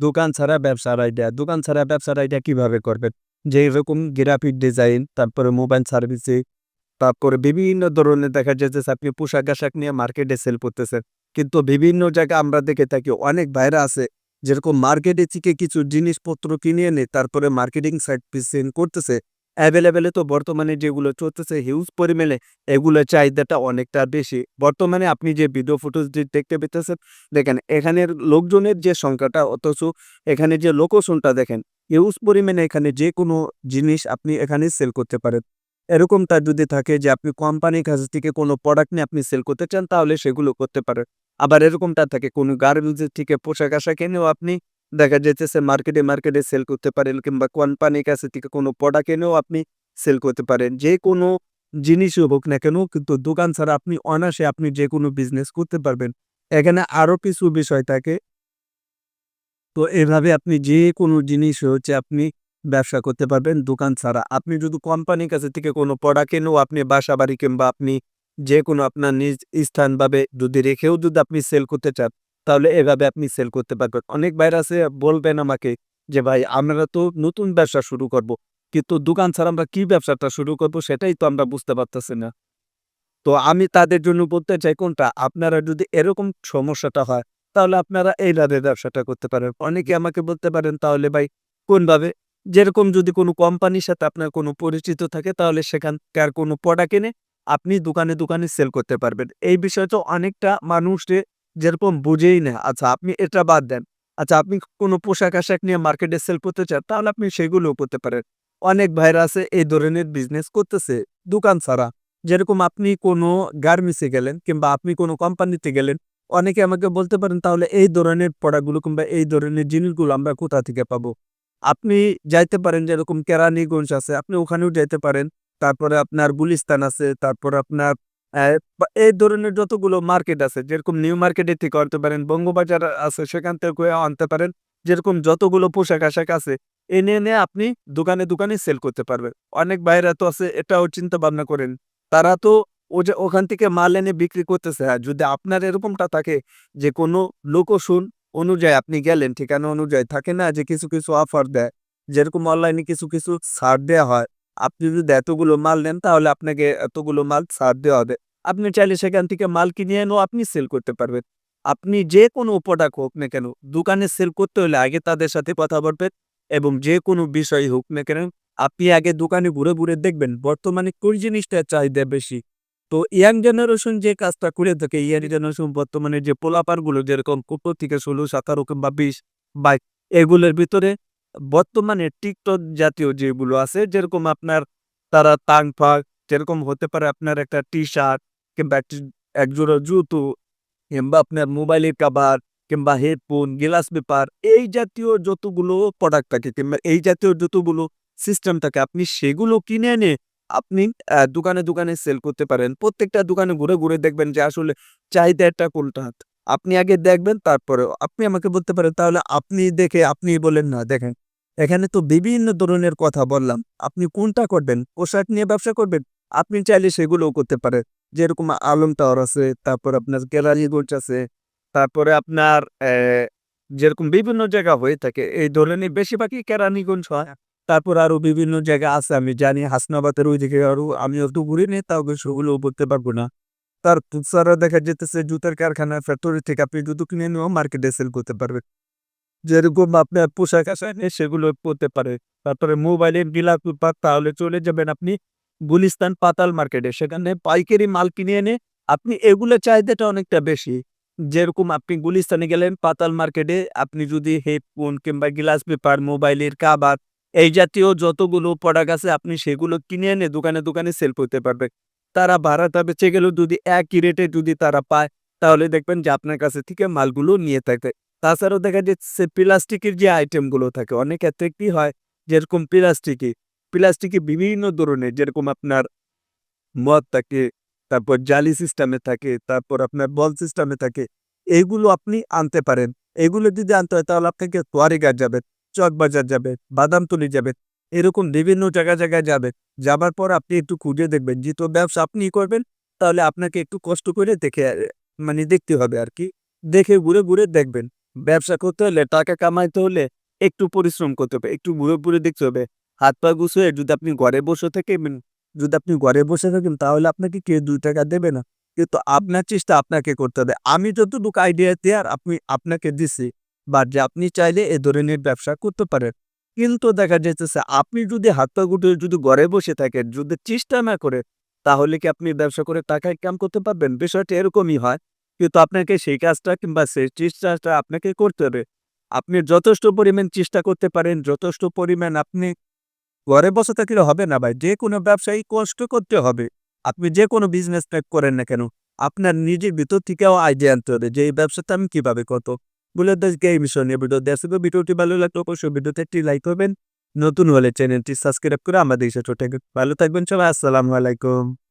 দোকান ছাড়া ব্যবসার আইডিয়া। দোকান ছাড়া ব্যবসার আইডিয়া কীভাবে করবেন? যে এরকম গ্রাফিক ডিজাইন তারপরে মোবাইল সার্ভিসিং তারপরে বিভিন্ন ধরনের দেখা যাচ্ছে আপনি পোশাক আশাক নিয়ে মার্কেটে সেল করতেছেন। কিন্তু বিভিন্ন জায়গায় আমরা দেখে থাকি, অনেক বাইরে আছে, যেরকম মার্কেটে থেকে কিছু জিনিসপত্র কিনে এনে তারপরে মার্কেটিং সাইট প্রেজেন্ট করতেছে। অ্যাভেলেবেলে তো বর্তমানে যেগুলো চলতেছে হিউজ পরিমাণে, এগুলো চাহিদাটা অনেকটা বেশি। বর্তমানে আপনি যে ভিডিও ফুটেজ দেখতে পেতেছেন দেখেন এখানের লোকজনের যে সংখ্যাটা, অথচ এখানে যে লোকেশনটা দেখেন হিউজ পরিমাণে এখানে যে কোনো জিনিস আপনি এখানে সেল করতে পারেন। এরকমটা যদি থাকে যে আপনি কোম্পানির কাছ থেকে কোনো প্রোডাক্ট নিয়ে আপনি সেল করতে চান, তাহলে সেগুলো করতে পারেন। আবার এরকমটা থাকে, কোনো গার্মেন্টসের থেকে পোশাক আশাক এনেও আপনি দেখা যাইতেছে মার্কেটে মার্কেটে সেল করতে পারেন কিংবা কোম্পানির কাছে থেকে কোনো প্রোডাক্ট এনেও আপনি সেল করতে পারেন। যে কোনো জিনিসই হোক না কেন কিন্তু দোকান ছাড়া আপনি অনায়াসে আপনি যে কোনো বিজনেস করতে পারবেন। এখানে আরও কিছু বিষয় থাকে। তো এভাবে আপনি যে কোনো জিনিস হচ্ছে আপনি ব্যবসা করতে পারবেন দোকান ছাড়া। আপনি যদি কোম্পানির কাছে থেকে কোনো প্রোডাক্ট এনেও আপনি বাসা বাড়ি কিংবা আপনি যে কোনো আপনার নিজ স্থানভাবে যদি রেখেও যদি আপনি সেল করতে চান তাহলে এভাবে আপনি সেল করতে পারবেন। অনেক বাইরে আছে বলবেন আমাকে যে ভাই আমরা তো নতুন ব্যবসা শুরু করব। কিন্তু দোকান ছাড়া আমরা কি ব্যবসাটা শুরু করব সেটাই তো আমরা বুঝতে পারতেছি না। তো আমি তাদের জন্য বলতে চাই কোনটা? আপনারা যদি এরকম সমস্যাটা হয় তাহলে আপনারা এইভাবে ব্যবসাটা করতে পারেন। অনেকে আমাকে বলতে পারেন তাহলে ভাই কোনভাবে? যেরকম যদি কোনো কোম্পানির সাথে আপনার কোনো পরিচিত থাকে তাহলে সেখানকার কোনো প্রোডাক্ট এনে আপনি দোকানে দোকানে সেল করতে পারবেন। এই বিষয়টা অনেকটা মানুষে যেরকম বুঝেই না আচ্ছা আপনি এটা বাদ দেন। আচ্ছা আপনি কোনো পোশাক আশাক নিয়ে মার্কেটে সেল করতে চান, তাহলে আপনি সেগুলোও করতে পারেন। অনেক ভাইরা আছে এই ধরনের বিজনেস করতেছে দোকান ছাড়া। যেরকম আপনি কোনো গার্মেন্টসে গেলেন কিংবা আপনি কোনো কোম্পানিতে গেলেন, অনেকে আমাকে বলতে পারেন, তাহলে এই ধরনের প্রোডাক্টগুলো কিংবা এই ধরনের জিনিসগুলো আমরা কোথা থেকে পাবো? আপনি যাইতে পারেন যেরকম কেরানীগঞ্জ আছে, আপনি ওখানেও যাইতে পারেন। তারপরে আপনার গুলিস্তান আছে, তারপর আপনার এই ধরনের যতগুলো মার্কেট আছে, যেরকম নিউ মার্কেটের থেকে আনতে পারেন, বঙ্গবাজার আছে, সেখান থেকে আনতে পারেন, যেরকম যতগুলো পোশাক আশাক আছে এনে এনে আপনি দোকানে দোকানে সেল করতে পারবেন। অনেক বাইরে তো আছে, এটাও চিন্তা ভাবনা করেন। তারা তো ও যে, ওখান থেকে মাল এনে বিক্রি করতেছে আর যদি আপনার এরকমটা থাকে যে, কোনো লোকেশন অনুযায়ী আপনি গেলেন, ঠিকানা অনুযায়ী থাকে না যে, কিছু কিছু অফার দেয়, যেরকম অনলাইনে কিছু কিছু ছাড় দেওয়া হয় আপনি যদি এতগুলো মাল নেন, তাহলে আপনাকে এতগুলো মাল ছাড় দেওয়া হবে। আপনি চাইলে সেখান থেকে মাল কিনে এনেও আপনি সেল করতে পারবেন। আপনি যে কোনো প্রোডাক্ট হোক না কেন, দোকানে সেল করতে হলে আগে তাদের সাথে কথা বলবেন এবং যে কোনো বিষয় হোক না কেন, আপনি আগে দোকানে ঘুরে ঘুরে দেখবেন, বর্তমানে কোন জিনিসটা চাহিদা বেশি। তো ইয়াং জেনারেশন যে কাজটা করে থাকে, ইয়াং জেনারেশন বর্তমানে যে পোলাপারগুলো যেরকম কুটো থেকে ষোলো, সতেরো কিংবা বিশ বাইক এগুলোর ভিতরে বর্তমানে টিকটক জাতীয় যেগুলো আছে, যেরকম আপনার তারা তাং ফাক যেরকম হতে পারে আপনার একটা টি শার্ট কিংবা একটি একজোড়া জুতো কিংবা আপনার মোবাইলের কাভার কিংবা হেডফোন, গ্লাস পেপার, এই জাতীয় যতগুলো প্রোডাক্ট থাকে কিংবা এই জাতীয় যতগুলো সিস্টেম থাকে, আপনি সেগুলো কিনে এনে আপনি দোকানে দোকানে সেল করতে পারেন। প্রত্যেকটা দোকানে ঘুরে ঘুরে দেখবেন যে আসলে চাহিদাটা কোনটা। আপনি আগে দেখবেন তারপরে আপনি আমাকে বলতে পারেন, তাহলে আপনি দেখে আপনি বলেন না, দেখেন। এখানে তো বিভিন্ন ধরনের কথা বললাম। আপনি কোনটা করবেন? পোশাক নিয়ে ব্যবসা করবেন? আপনি চাইলে সেগুলোও করতে পারেন। যেরকম আলম টাওয়ার আছে, তারপর আপনার গ্যালারিগঞ্জ আছে, তারপরে আপনার যেরকম বিভিন্ন জায়গা হয়ে থাকে, এই ধরনের বেশিরভাগই কেরানীগঞ্জ হয়। তারপর আরও বিভিন্ন জায়গা আছে, আমি জানি হাসনাবাদের ওইদিকে আরও আমি একটু ঘুরিনি তাও সেগুলো বলতে পারব না। তার ছাড়া দেখা যেতেছে জুতার কারখানা ফ্যাক্টরি থেকে আপনি জুতো কিনে নিয়েও মার্কেটে সেল করতে পারবেন। যেরকম আপনার পোশাক আশাক নেই সেগুলো করতে পারে। তারপরে মোবাইলের বিলাপ পেপার তাহলে চলে যাবেন আপনি গুলিস্তান পাতাল মার্কেটে। সেখানে পাইকারি মাল কিনে এনে আপনি এগুলো চাহিদাটা অনেকটা বেশি। যেরকম আপনি গুলিস্তানে গেলেন পাতাল মার্কেটে, আপনি যদি হেডফোন কিংবা গ্লাস পেপার মোবাইলের কাবার, এই জাতীয় যতগুলো প্রোডাক্ট আছে, আপনি সেগুলো কিনে এনে দোকানে দোকানে সেল করতে পারবে তারা ভাড়াটা বেঁচে গেলেও যদি একই রেটে যদি তারা পায়, তাহলে দেখবেন যে আপনার কাছে থেকে মালগুলো নিয়ে থাকে। তাছাড়াও দেখা যাচ্ছে প্লাস্টিকের যে আইটেমগুলো থাকে, অনেক ক্ষেত্রে কি হয়, যেরকম প্লাস্টিকে প্লাস্টিকে বিভিন্ন ধরনের যেরকম আপনার মদ থাকে, তারপর জালি সিস্টেমে থাকে, তারপর আপনার বল সিস্টেমে থাকে এইগুলো আপনি আনতে পারেন। এগুলো যদি আনতে হয় তাহলে আপনাকে তোয়ারিঘাট যাবেন চকবাজার যাবেন বাদামতলি যাবেন এরকম বিভিন্ন জায়গা জায়গায় যাবেন যাবার পর আপনি একটু খুঁজে দেখবেন যেহেতু ব্যবসা আপনি করবেন, তাহলে আপনাকে একটু কষ্ট করে দেখে মানে দেখতে হবে আর কি। দেখে ঘুরে ঘুরে দেখবেন। ব্যবসা করতে হলে, টাকা কামাইতে হলে একটু পরিশ্রম করতে হবে, একটু ঘুরে ঘুরে দেখতে হবে। হাত পা গুছিয়ে যদি আপনি ঘরে বসে থাকেন, যদি আপনি ঘরে বসে থাকেন, তাহলে আপনাকে কেউ দুই টাকা দেবে না। কিন্তু আপনার চেষ্টা আপনাকে করতে হবে। আমি যতটুকু আইডিয়া দেওয়ার আপনি, আপনাকে দিছি, বা যে আপনি চাইলে এ ধরনের ব্যবসা করতে পারেন। কিন্তু দেখা যাইতেছে, আপনি যদি হাত পা গুটিয়ে যদি ঘরে বসে থাকেন, যদি চেষ্টা না করে, তাহলে কি আপনি ব্যবসা করে টাকা ইনকাম করতে পারবেন? বিষয়টা এরকমই হয়। কিন্তু আপনাকে সেই কাজটা কিংবা সেই চেষ্টাটা আপনাকে করতে হবে। আপনি যথেষ্ট পরিমাণ চেষ্টা করতে পারেন, যথেষ্ট পরিমাণ আপনি ঘরে বসে থাকলে হবে না ভাই, যে কোনো ব্যবসায়ী কষ্ট করতে হবে। আপনি যে কোনো বিজনেস করেন না কেন, আপনার নিজের ভিতর থেকেও আইডিয়া আনতে হবে যে এই ব্যবসাটা আমি কীভাবে কত বলে দেশকে এই বিষয় নিয়ে ভিডিও ছিল। ভিডিওটি ভালো লাগলে অবশ্যই ভিডিওতে একটি লাইক করবেন। নতুন হলে চ্যানেলটি সাবস্ক্রাইব করে আমাদের সাথে। ভালো থাকবেন সবাই, আসসালামু আলাইকুম।